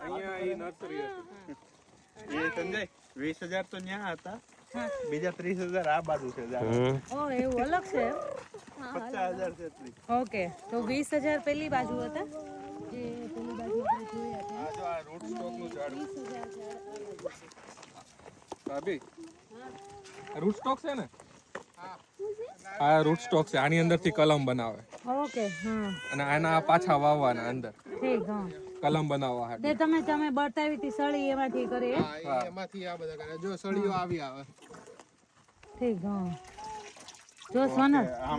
અહીંયા ઈ નર્સરી હતી. એ સંજય વીસ હજાર તો ન્યા હતા. બીજા ત્રીસ હજાર આ બાજુ છે ઝાડ. હમ. ઓ એવું અલગ છે પચાસ હજાર છે ઓકે તો વીસ હજાર પેલી બાજુ હતા? જે પેલી બાજુ જોયા હતા આ જો આ રૂટ સ્ટોકનું ઝાડ. વીસ હજાર ભાભી રૂટ સ્ટોક છે ને? આ રૂટ સ્ટોક છે. આની અંદરથી કલમ બનાવે. ઓકે હા. અને આના પાછા વાવવાના અંદર. ઠીક હા. કલમ બનાવવા હાટુ. તે તમે તમે બતાવી હતી સળી એમાંથી કરે? હા, એમાંથી આ બધા કરે. જો સળીઓ આવી આવે. ઠીક હા. જો સોનલ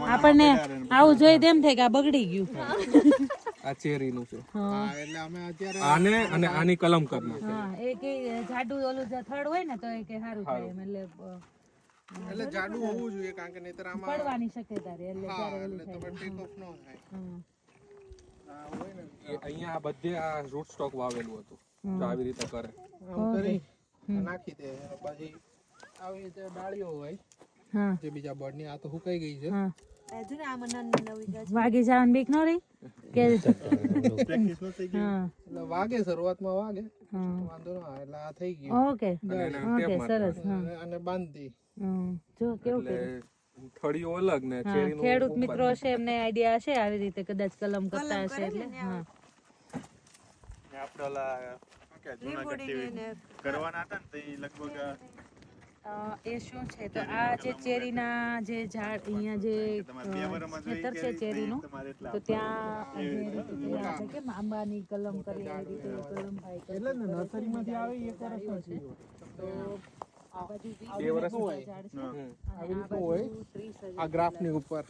આપણને આવું જોઈ તેમ થાય કે આ બગડી ગયું. આ ચેરી નું છે. હા. હા એટલે અમે અત્યારે આને અને આની કલમ કરના હા એ કે જાડુ ઓલું જે થડ હોય ને તો એ કે સારું થાય એમ એટલે એટલે જાડું હોવું જોઈએ કારણ કે નહીતર આમાં પડવાની શક્યતા રહે એટલે ત્યારે ઓલું એટલે થાય. તમે ટેક ઓફ ન થાય હમ. આ હોય ને. એ અહીંયા આ બધે આ રૂટ સ્ટોક વાવેલું હતું. જો આવી રીતે કરે. આમ કરી નાખી દે. પછી આવી રીતે ડાળીઓ હોય હા. જે બીજા બળની આ તો હુકાઈ ગઈ છે. હા. વાગી જવાનું બીક નો રહી? કે વાગે શરૂઆતમાં વાગે. વાંધો ના એટલે આ થઈ ગયું. ઓકે. ઓકે સરસ અને- બાંધી જો કેવું એટલે થળીઓ અલગ ને ખેડૂત મિત્રો છે એમને આઈડિયા હશે આવી રીતે કદાચ કલમ કરતા હશે એટલે હા. આપણે ઓલા કરવાના હતા ને તે લગભગ એ શું છે? તો આ જે ચેરીના જે ઝાડ અહીંયા જે ખેતર છે ચેરીનું તો ત્યાં કે આંબાની કલમ કરી એવી રીતે કલમ ભાઈ એટલે ને નર્સરીમાંથી આવે એક વર્ષ છે. તો બે વર્ષ. અને આ ગ્રાફની ઉપર.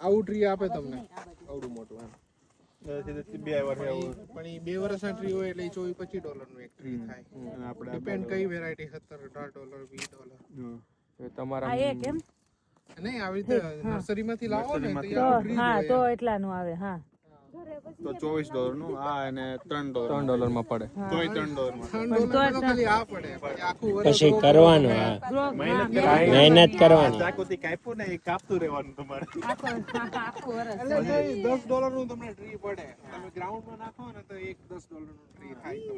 આવું ટ્રી આપે તમને. આવડું મોટું એમ. બે વર્ષ પણ એ બે વર્ષના ટ્રી હોય એટલે ચોવીસ પચીસ ડોલરનું એક ટ્રી થાય. અને આપણે ડિપેન્ડ કઈ વેરાયટી સત્તર અઢાર ડોલર વીસ ડોલર તમારા આ એક એમ? નહીં આવી રીતે નર્સરીમાંથી લાવો ને હા તો એટલાનું આવે હા. તો ચોવીસ ડોલરનું? આ અને ત્રણ ડોલર ત્રણ ડોલરમાં પડે. તોય ત્રણ ડોલરમાં. તો ખાલી આ પડે. પછી આખું વર્ષ પછી કરવાનું મહેનત કરવાની. ચાકુથી કાપ્યું ને એ કાપતું રહેવાનું તમારે. દસ ડોલરનું તમને ટ્રી પડે. તમે ગ્રાઉન્ડમાં નાખો ને તો એક દસ ડોલરનું ટ્રી થાય તો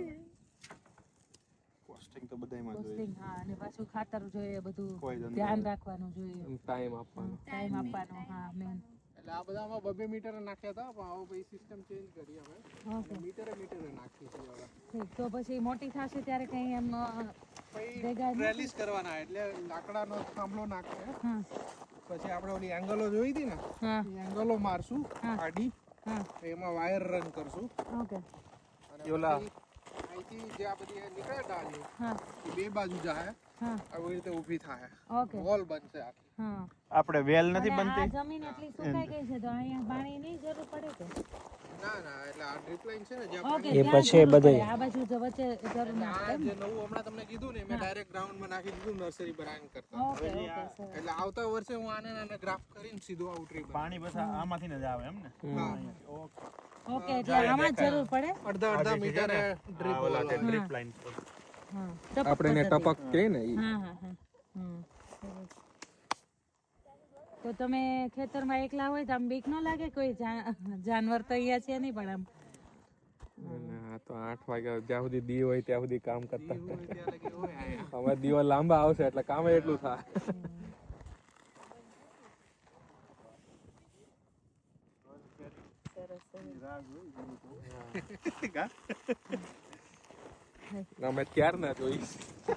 કોસ્ટિંગ તો બધાયમાં જોઈએ હા અને પાછું ખાતર જોઈએ બધું ધ્યાન રાખવાનું જોઈએ. ટાઈમ આપવાનો. ટાઈમ આપવાનો હા મેન એટલે આ બધામાં બબે મીટર નાખ્યા હતા પણ હવે પછી સિસ્ટમ ચેન્જ કરી હવે. મીટરે મીટરે નાખી છે હવે. તો પછી મોટી થશે ત્યારે કઈ એમ? રેલીસ કરવાના એટલે લાકડાનો થાંભલો નાખે પછી આપણે ઓલી એંગલો જોઈ હતી ને? એંગલો મારશું હા. આડી. એમાં વાયર રન કરશું. ઓકે. અને ઓલા- અહીંથી જે આ બધી નીકળે ડાલી એ બે બાજુ જાય હા. આવી રીતે ઊભી થાય ઓકે. વોલ બનશે આખી. આપણે વેલ નથી બનતી? જમીન એટલી સુકાઈ ગઈ છે તો અહીંયા પાણીની જરૂર પડે કે? ના ના એટલે આ ડ્રીપ લાઈન છે ને જે આપણે એ પછી બધે- આ બાજુ જો વચ્ચે જરૂર ના આ પડે જે નવું હમણાં તમને કીધું ને મેં ડાયરેક્ટ ગ્રાઉન્ડમાં નાખી દીધું નર્સરી બ્રાન્ડ કરતા. એટલે આવતા વર્ષે હું આને આને ગ્રાફ કરીને સીધું આવું ટ્રી પાણી બસ આમાંથી જ આવે એમ ને? ઓકે. એટલે આમાં જરૂર પડે? અડધા અડધા મીટર ડ્રીપ લાઈન આપણે ટપક કહે ને હા હા હા હમ, સરસ. તો તમે ખેતરમાં એકલા હોય તો આમ બીક ન લાગે? કોઈ જાનવર તો અહીંયા છે નહીં પણ આમ. તો આઠ વાગ્યા જ્યાં સુધી દી હોય ત્યાં સુધી કામ કરતા. હવે દિવસ લાંબા આવશે એટલે કામ એટલું થાય. અમે ત્યાર ના જોઈશ